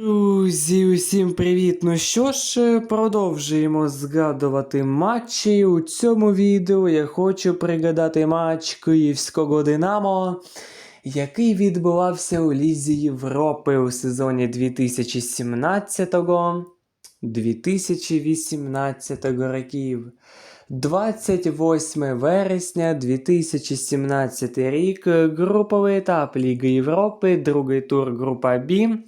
Друзі, усім привіт! Ну що ж, е, продовжуємо згадувати матчі. У цьому відео я хочу пригадати матч Київського Динамо, який відбувався у Лізі Європи у сезоні 2017-2018 років. 28 вересня 2017 рік, груповий етап Ліги Європи, другий тур група Б.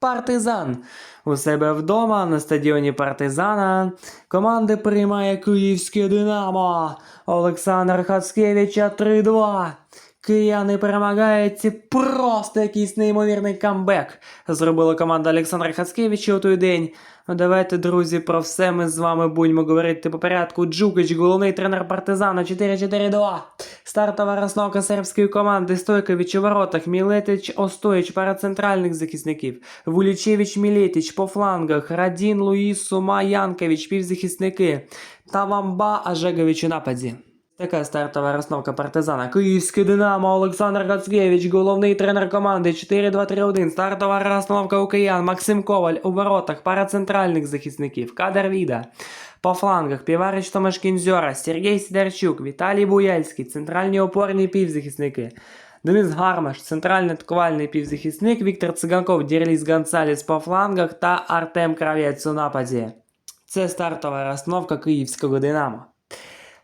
Партизан у себе вдома на стадіоні Партизана. Команди приймає Київське Динамо. Олександр Хацкевича 3-2. Кияни перемагають. Це просто якийсь неймовірний камбек. Зробила команда Олександра Хацкевича у той день. Ну давайте, друзі, про все ми з вами будемо говорити по порядку. Джукич, головний тренер Партизана 4-4-2. Стартова розновка сербської команди Стойкович у воротах, Мілетич, Остоїч, пара центральних захисників, Вулічевич, Мілетич по флангах, Радін, Луїс, Сума, Янкович, півзахисники, Тавамба, Ажегович у нападі. Така стартова розновка партизана. Київське Динамо, Олександр Гацкевич, головний тренер команди 4-2-3-1. Стартова розновка у киян, Максим Коваль у воротах, пара центральних захисників, Кадр Віда. По флангах Піварич Томаш Кінзьора, Сергій Сидорчук, Віталій Буяльський, центральні опорні півзахисники. Денис Гармаш, центральний атакувальний півзахисник, Віктор Циганков, Дірліс Гонсаліс по флангах та Артем Кравець у нападі. Це стартова розновка київського Динамо.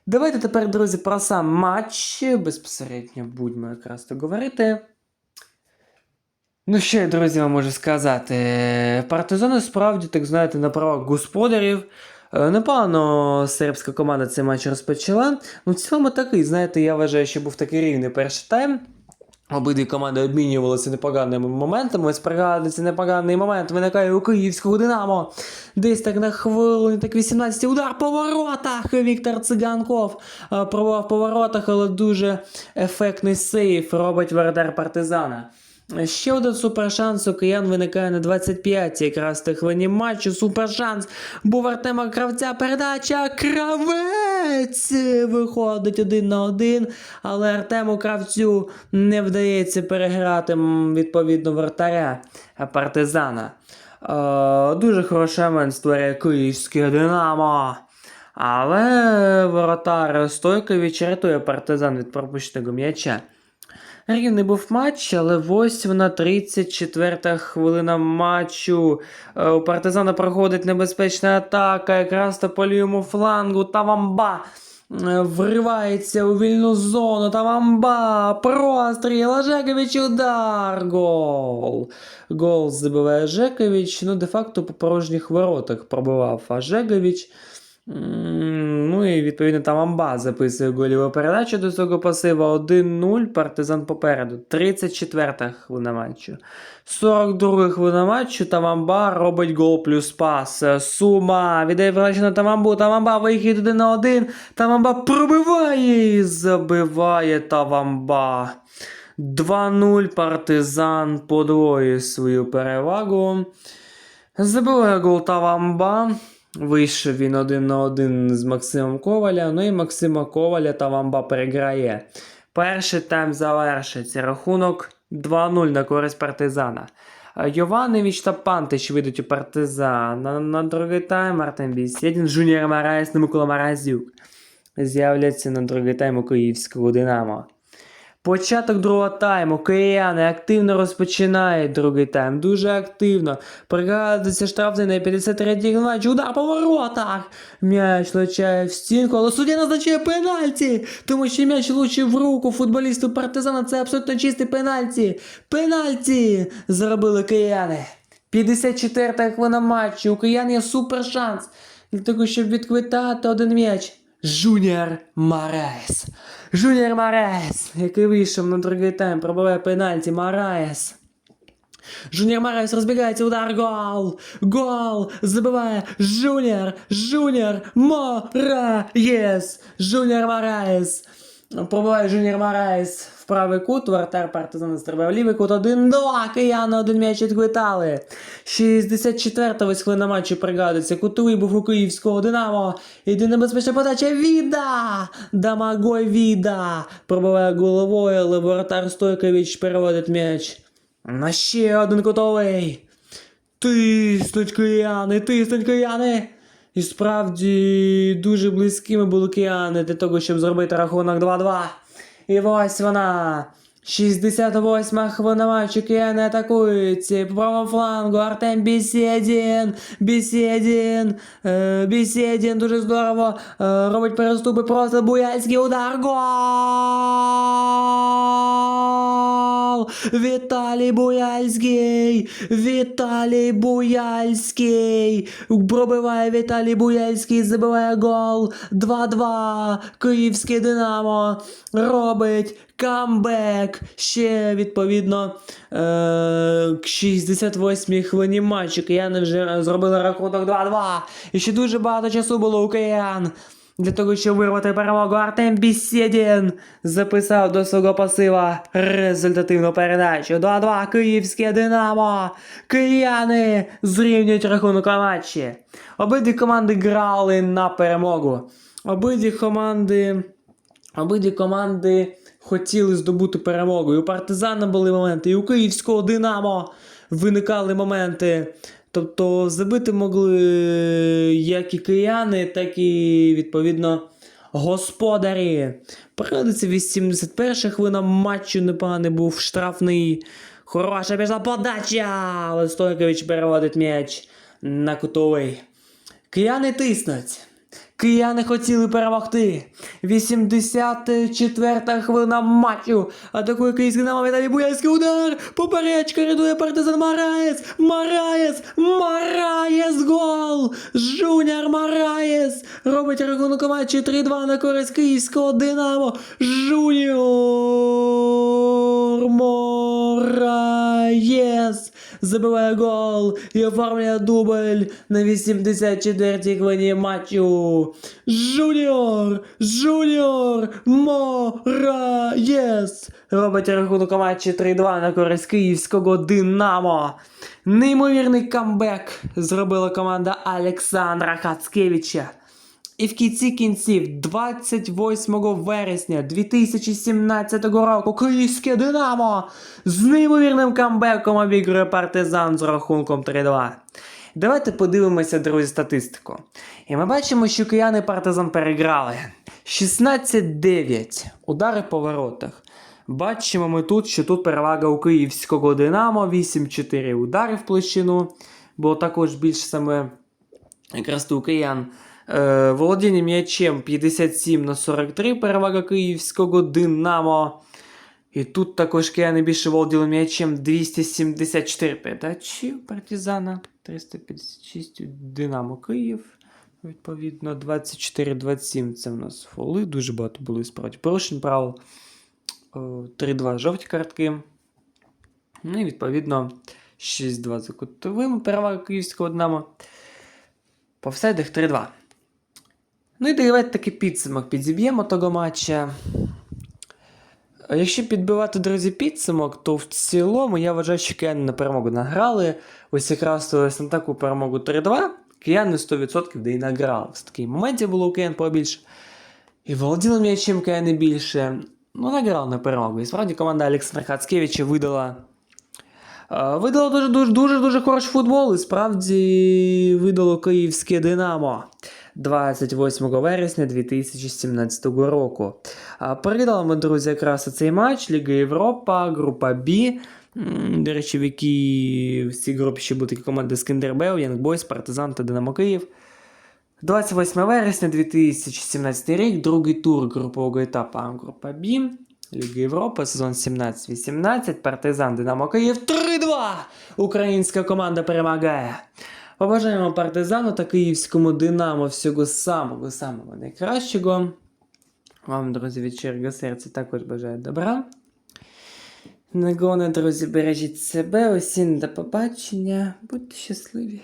Давайте тепер, друзі, про сам матч. Безпосередньо будемо якраз то говорити. Ну, що я, друзі, вам можу сказати. Партизани справді, так знаєте, на правах господарів. Е, Непогано сербська команда цей матч розпочала. Ну, в цілому такий, знаєте, я вважаю, що був такий рівний перший тайм. Обидві команди обмінювалися непоганими моментами. Ось пригадується непоганий момент виникає у київського Динамо. Десь так на хвилину, так 18 удар по воротах. Віктор Циганков е, пробував по воротах, але дуже ефектний сейф робить воротар партизана. Ще один супершанс у киян виникає на 25-й якраз хвилині матчу. Супершанс був Артема Кравця. Передача Кравець виходить один на один, але Артему Кравцю не вдається переграти відповідно вратаря партизана. Е, дуже хороший момент створює київське Динамо. Але воротар Стойкович рятує партизан від пропущеного м'яча. Рівний був матч, але ось вона 34-та хвилина матчу. Е, У партизана проходить небезпечна атака, якраз то по лівому флангу. Тавамба е, вривається у вільну зону. Тавамба, простріл, Жекович, удар, гол. Гол забиває Жекович. Ну, де-факто по порожніх воротах пробивав Ажегович. М, Ну і відповідно там Амба записує голіву передачу до цього пасива 1-0. Партизан попереду. 34-та хвилина матчу. 42 хвилина матчу. Тамамба робить гол плюс пас. Сума віддає передачу на Тамамбу. Тамамба вихід 1 на 1. Тамамба пробиває і забиває Тавамба. 2-0 партизан подвоює свою перевагу. Забиває гол Тавамба. Вийшов він один на один з Максимом Коваля. Ну і Максима Коваля Тавамба переграє. Перший тайм завершиться. Рахунок 2-0 на користь партизана. Йованович та Пантич вийдуть у партизан. На, на другий тайм Артем Бісєдін, Жуніор Мараєс та Микола Маразюк з'являться на другий тайм у київського Динамо. Початок другого тайму. Кияни активно розпочинають другий тайм. Дуже активно. Пригадується штрафний на 53-й матч. Удар по воротах. М'яч влучає в стінку, але суддя назначає пенальті. Тому що м'яч влучив в руку футболісту партизана. Це абсолютно чистий пенальті. Пенальті зробили кияни. 54-та хвилина матчу. У киян є супер шанс для того, щоб відквитати один м'яч. Жуніор Мараес. Жуніор Мараес, який вийшов на другий тайм, пробиває пенальті Мараес. Жуніор Мараес розбігається, удар, гол! Гол! Забиває Жуніор! Жуніор Мараес! Жуніор Мараес! Пробиває Жуніор Мараес в правий кут, вратар партизана стрибає лівий кут, 1-2, кияни один м'яч відквитали. 64-та ось хвилина матчу пригадується, кутовий був у київського Динамо, іде небезпечна подача, Віда! Дамагой Віда! Пробиває головою, але воротар Стойкович переводить м'яч. На ще один кутовий. Тиснуть кияни, тиснуть кияни. І справді дуже близькими були кияни для того, щоб зробити рахунок 2-2. І ось вона. 68 хвилина матчу, кияни атакують. По правому флангу Артем Бісєдін. Бісєдін. Е, Бісєдін дуже здорово. Е, робить переступи просто буяльський удар. Гол! Віталій Буяльський! Віталій Буяльський! Пробиває Віталій Буяльський, забиває гол. 2-2. Київське Динамо робить камбек. Ще відповідно е, к 68-й хвилині матчу. Кияни вже зробили рахунок 2-2. І ще дуже багато часу було у киян. Для того, щоб вирвати перемогу, Артем Бісєдін записав до свого пасива результативну передачу. 2-2 Київське Динамо. Кияни зрівнюють рахунок у матчі. Обидві команди грали на перемогу. Обидві команди. Обидві команди хотіли здобути перемогу. І у партизана були моменти, і у київського Динамо виникали моменти. Тобто забити могли як і кияни, так і відповідно господарі. Приходиться 81 хвилина матчу непоганий був штрафний. Хороша пішла подача. Але Стойкович переводить м'яч на кутовий. Кияни тиснуть. Кияни хотіли перемогти. 84-та хвилина матчу. Атакує київський Динамо, Віталій Буяльський удар. Поперечка рятує партизан Мараєс. Мараєс. Мараєс гол. Жуніор Мараєс. Робить рахунок у матчі 3-2 на користь київського Динамо. Жуніор Мараєс. Забиває гол і оформлює дубль на 84-й хвилині матчу. Жуніор! Жуніор Мораєс! Робить рахунок у матчі 3-2 на користь київського Динамо. Неймовірний камбек зробила команда Олександра Хацкевича. І в кінці кінців, 28 вересня 2017 року, Київське Динамо з неймовірним камбеком обігрує партизан з рахунком 3-2. Давайте подивимося, друзі, статистику. І ми бачимо, що кияни партизан переграли. 16-9 удари по воротах. Бачимо ми тут, що тут перевага у київського Динамо, 8-4 удари в площину. Було також більше саме якраз у киян. Е, володіння м'ячем 57 на 43, перевага київського Динамо. І тут також кияни більше володіли м'ячем 274 передачі партизана, 356 Динамо Київ. Відповідно, 24-27 це в нас фоли. Дуже багато було справді порушень правил. 3-2 жовті картки. Ну і відповідно 6-2 за кутовим. Перевага київського Динамо. По всайдах 3-2. Ну і давайте таки підсумок підзіб'ємо того матча. Якщо підбивати, друзі, підсумок, то в цілому я вважаю, що кияни на перемогу награли. Ось якраз на таку перемогу 3-2. Кияни 100% де і награли. З таких моментів було у киян побільше. І володіли м'ячем кияни більше. Ну, награли на перемогу. І справді команда Олександра Хацкевича видала. е, Видало дуже дуже дуже дуже хороший футбол, і справді видало київське Динамо 28 вересня 2017 року. Передали ми, друзі, якраз цей матч Ліга Європа, група Б. До речі, в якій в цій групі ще такі команди Скіндербел, Янгбойс, Партизан та Динамо Київ. 28 вересня 2017 рік, другий тур групового етапу група Б. Ліга Європи, сезон 17-18, Партизан Динамо Київ 3-2! Українська команда перемагає. Побажаємо партизану та київському Динамо всього самого самого найкращого. Вам, друзі, від щирого серця також бажаю добра. Нагони, друзі, бережіть себе, усім до побачення, будьте щасливі.